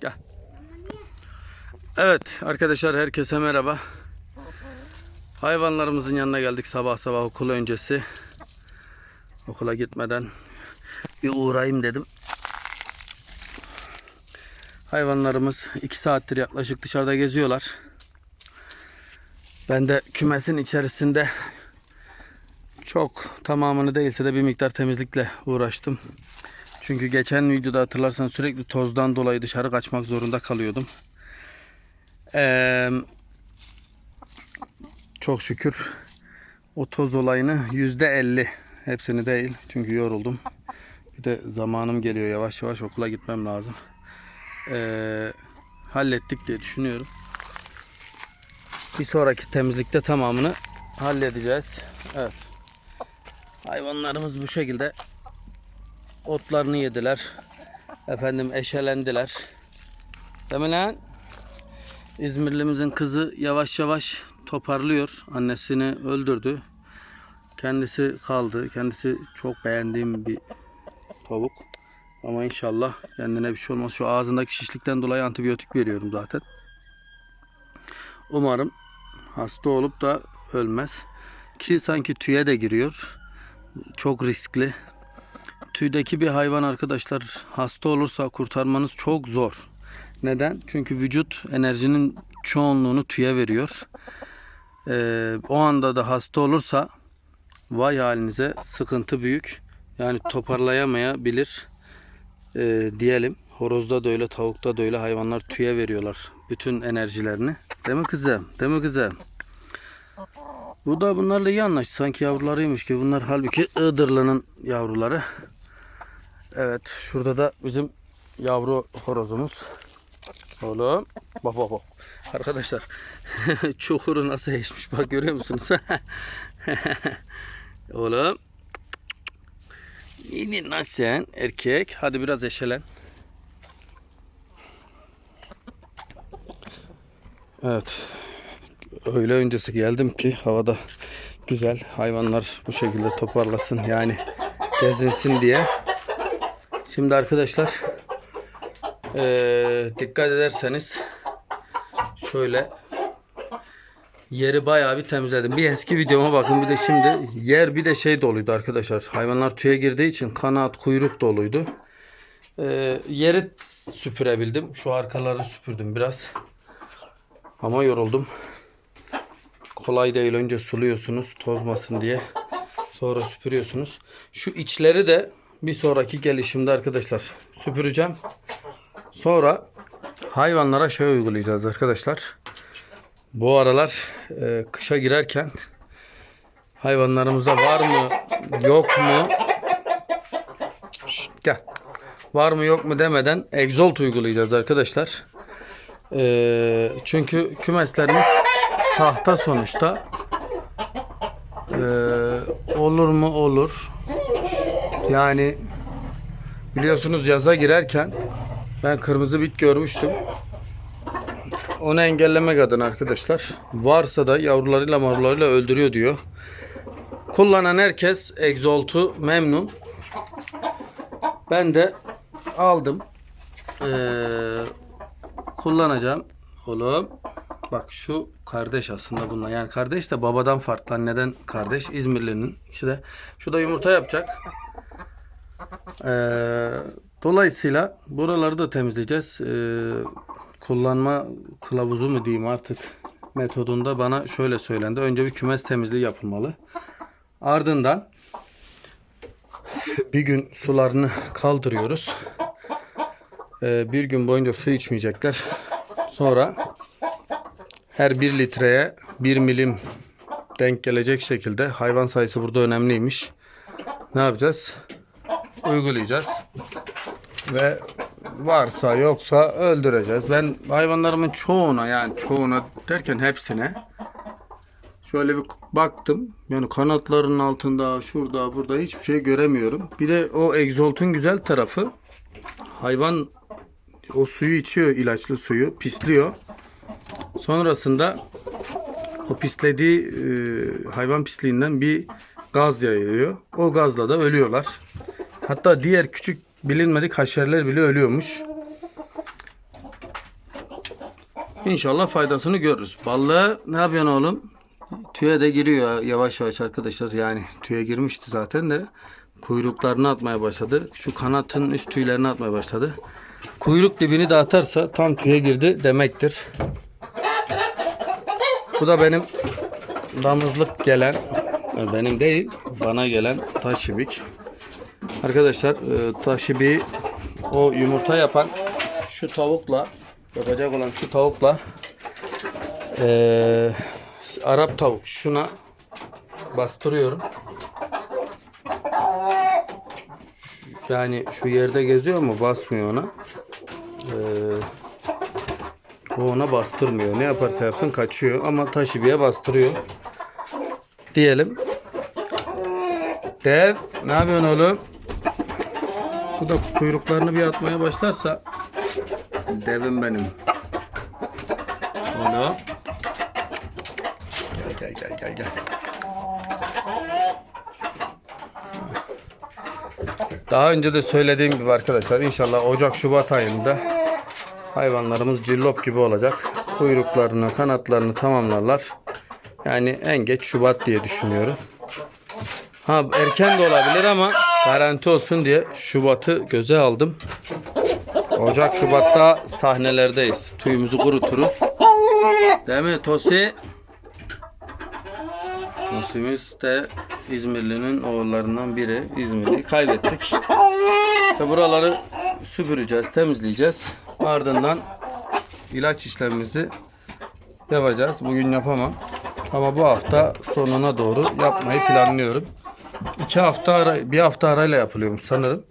Gel. Evet arkadaşlar herkese merhaba. Hayvanlarımızın yanına geldik sabah sabah okul öncesi. Okula gitmeden bir uğrayayım dedim. Hayvanlarımız 2 saattir yaklaşık dışarıda geziyorlar. Ben de kümesin içerisinde çok tamamını değilse de bir miktar temizlikle uğraştım. Çünkü geçen videoda hatırlarsan sürekli tozdan dolayı dışarı kaçmak zorunda kalıyordum. Ee, çok şükür o toz olayını yüzde elli hepsini değil çünkü yoruldum. Bir de zamanım geliyor yavaş yavaş okula gitmem lazım. Ee, hallettik diye düşünüyorum. Bir sonraki temizlikte tamamını halledeceğiz. Evet. Hayvanlarımız bu şekilde otlarını yediler. Efendim eşelendiler. Değil mi? İzmirlimizin kızı yavaş yavaş toparlıyor. Annesini öldürdü. Kendisi kaldı. Kendisi çok beğendiğim bir tavuk. Ama inşallah kendine bir şey olmaz. Şu ağzındaki şişlikten dolayı antibiyotik veriyorum zaten. Umarım hasta olup da ölmez. Ki sanki tüye de giriyor. Çok riskli. Tüydeki bir hayvan arkadaşlar hasta olursa kurtarmanız çok zor. Neden? Çünkü vücut enerjinin çoğunluğunu tüye veriyor. Ee, o anda da hasta olursa vay halinize sıkıntı büyük. Yani toparlayamayabilir ee, diyelim. Horozda da öyle, tavukta da öyle hayvanlar tüye veriyorlar bütün enerjilerini. Değil mi kızım? Değil mi kızım? Bu da bunlarla iyi anlaştı. Sanki yavrularıymış ki bunlar halbuki Iğdırlı'nın yavruları. Evet şurada da bizim yavru horozumuz. Oğlum bak bak bak. Arkadaşlar çukuru nasıl eşmiş bak görüyor musunuz? Oğlum. Lan sen erkek. Hadi biraz eşelen. Evet. Öğle öncesi geldim ki havada güzel hayvanlar bu şekilde toparlasın yani gezinsin diye. Şimdi arkadaşlar eee, dikkat ederseniz şöyle yeri bayağı bir temizledim. Bir eski videoma bakın bir de şimdi yer bir de şey doluydu arkadaşlar. Hayvanlar tüye girdiği için kanat kuyruk doluydu. Eee, yeri süpürebildim. Şu arkaları süpürdüm biraz. Ama yoruldum. Kolay değil. Önce suluyorsunuz tozmasın diye. Sonra süpürüyorsunuz. Şu içleri de bir sonraki gelişimde arkadaşlar süpüreceğim. Sonra hayvanlara şey uygulayacağız arkadaşlar. Bu aralar e, kışa girerken hayvanlarımıza var mı yok mu Şşt, gel. Var mı yok mu demeden egzolt uygulayacağız arkadaşlar. E, çünkü kümeslerimiz tahta sonuçta. E, olur mu olur. Yani biliyorsunuz yaza girerken ben kırmızı bit görmüştüm. Onu engellemek adına arkadaşlar. Varsa da yavrularıyla mavrularıyla öldürüyor diyor. Kullanan herkes egzoltu memnun. Ben de aldım. Ee, kullanacağım. Oğlum bak şu kardeş aslında bunlar. Yani kardeş de babadan farklı. Anneden kardeş. İzmirli'nin. İkisi. Şu da yumurta yapacak. Ee, dolayısıyla buraları da temizleyeceğiz. Ee, kullanma kılavuzu mu diyeyim artık metodunda bana şöyle söylendi. Önce bir kümes temizliği yapılmalı. Ardından bir gün sularını kaldırıyoruz. Ee, bir gün boyunca su içmeyecekler. Sonra her bir litreye bir milim denk gelecek şekilde hayvan sayısı burada önemliymiş. Ne yapacağız? Uygulayacağız. Ve varsa yoksa öldüreceğiz. Ben hayvanlarımın çoğuna yani çoğuna derken hepsine şöyle bir baktım. Yani kanatlarının altında şurada burada hiçbir şey göremiyorum. Bir de o egzoltun güzel tarafı hayvan o suyu içiyor ilaçlı suyu pisliyor. Sonrasında o pislediği e, hayvan pisliğinden bir gaz yayılıyor. O gazla da ölüyorlar. Hatta diğer küçük bilinmedik haşerler bile ölüyormuş. İnşallah faydasını görürüz. Ballı ne yapıyorsun oğlum? Tüye de giriyor yavaş yavaş arkadaşlar. Yani tüye girmişti zaten de kuyruklarını atmaya başladı. Şu kanatın üst tüylerini atmaya başladı. Kuyruk dibini de atarsa tam tüye girdi demektir. Bu da benim damızlık gelen benim değil bana gelen taşibik. Arkadaşlar e, taşibi o yumurta yapan şu tavukla yapacak olan şu tavukla e, Arap tavuk şuna bastırıyorum. Yani şu yerde geziyor mu basmıyor ona. Ee, o ona bastırmıyor. Ne yaparsa yapsın kaçıyor ama taşibiye bastırıyor. Diyelim. Dev ne yapıyorsun oğlum? Bu da kuyruklarını bir atmaya başlarsa devim benim. Oğlum. Gel gel gel gel gel. Daha önce de söylediğim gibi arkadaşlar inşallah Ocak Şubat ayında hayvanlarımız cillop gibi olacak. Kuyruklarını, kanatlarını tamamlarlar. Yani en geç Şubat diye düşünüyorum. Ha erken de olabilir ama garanti olsun diye Şubat'ı göze aldım. Ocak Şubat'ta sahnelerdeyiz. Tüyümüzü kuruturuz. Değil mi Tosi? Tosimiz de İzmirli'nin oğullarından biri. İzmirli'yi kaybettik. İşte buraları süpüreceğiz, temizleyeceğiz. Ardından ilaç işlemimizi yapacağız. Bugün yapamam. Ama bu hafta sonuna doğru yapmayı planlıyorum. İki hafta ara, bir hafta arayla yapılıyormuş sanırım.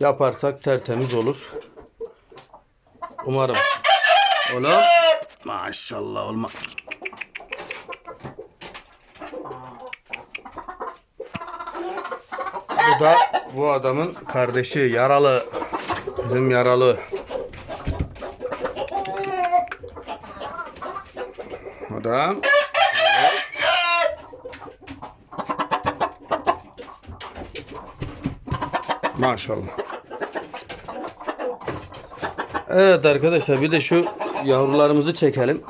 Yaparsak tertemiz olur. Umarım. Oğlum. Maşallah olma. Bu da bu adamın kardeşi yaralı. Bizim yaralı. O Maşallah. Evet arkadaşlar bir de şu yavrularımızı çekelim.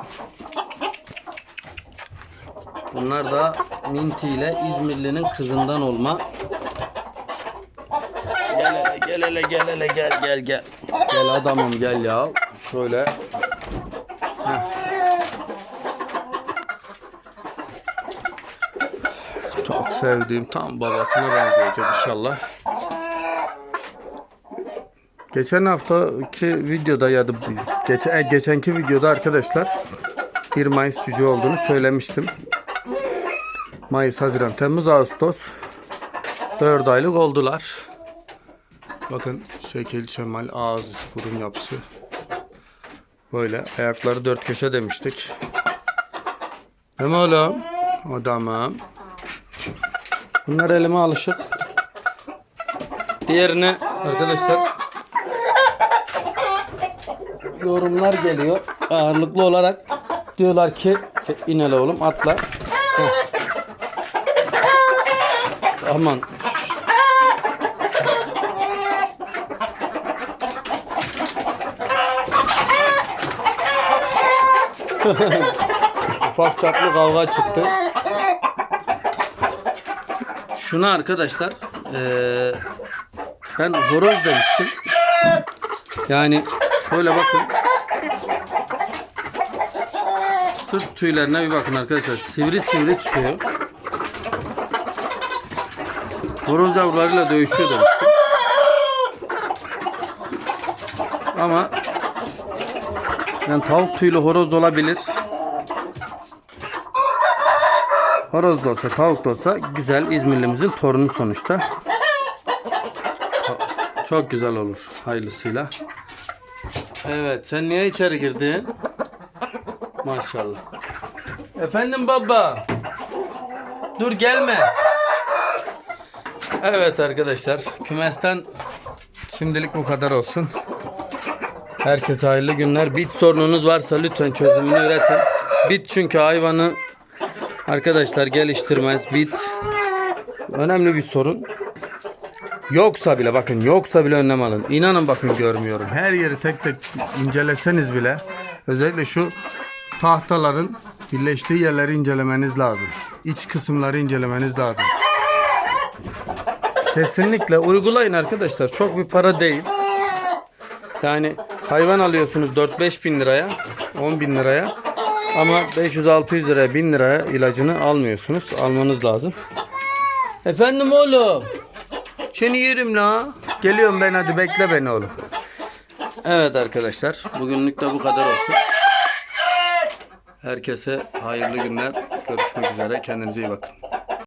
Bunlar da Minti ile İzmirli'nin kızından olma. Gel hele gel hele gel hele gel gel gel. Gel adamım gel ya. Şöyle. Heh. Çok sevdiğim tam babasına benzeyecek inşallah. Geçen haftaki videoda ya da geçen, e, geçenki videoda arkadaşlar 1 Mayıs cüce olduğunu söylemiştim. Mayıs, Haziran, Temmuz, Ağustos 4 aylık oldular. Bakın şekil, şemal, ağız, burun yapısı. Böyle ayakları dört köşe demiştik. Mi oğlum? O tamam. Bunlar elime alışık. Diğerini arkadaşlar yorumlar geliyor. Ağırlıklı olarak diyorlar ki in hele oğlum atla. Aman. Ufak çaplı kavga çıktı. Şuna arkadaşlar eee, ben horoz demiştim. Yani şöyle bakın. Sırt tüylerine bir bakın arkadaşlar. Sivri sivri çıkıyor. Horoz yavrularıyla dövüşüyor demiştim. Ama yani tavuk tüylü horoz olabilir. Horoz da olsa tavuk da olsa güzel İzmirlimizin torunu sonuçta. Çok güzel olur hayırlısıyla. Evet sen niye içeri girdin? Maşallah. Efendim baba. Dur gelme. Evet arkadaşlar kümesten şimdilik bu kadar olsun. Herkese hayırlı günler. Bit sorununuz varsa lütfen çözümünü üretin. Bit çünkü hayvanı arkadaşlar geliştirmez. Bit önemli bir sorun. Yoksa bile bakın yoksa bile önlem alın. İnanın bakın görmüyorum. Her yeri tek tek inceleseniz bile özellikle şu tahtaların birleştiği yerleri incelemeniz lazım. İç kısımları incelemeniz lazım. Kesinlikle uygulayın arkadaşlar. Çok bir para değil. Yani hayvan alıyorsunuz 4-5 bin liraya, 10 bin liraya. Ama 500-600 liraya, 1000 liraya ilacını almıyorsunuz. Almanız lazım. Efendim oğlum. Seni yerim la. Geliyorum ben hadi bekle beni oğlum. Evet arkadaşlar. Bugünlük de bu kadar olsun. Herkese hayırlı günler. Görüşmek üzere. Kendinize iyi bakın.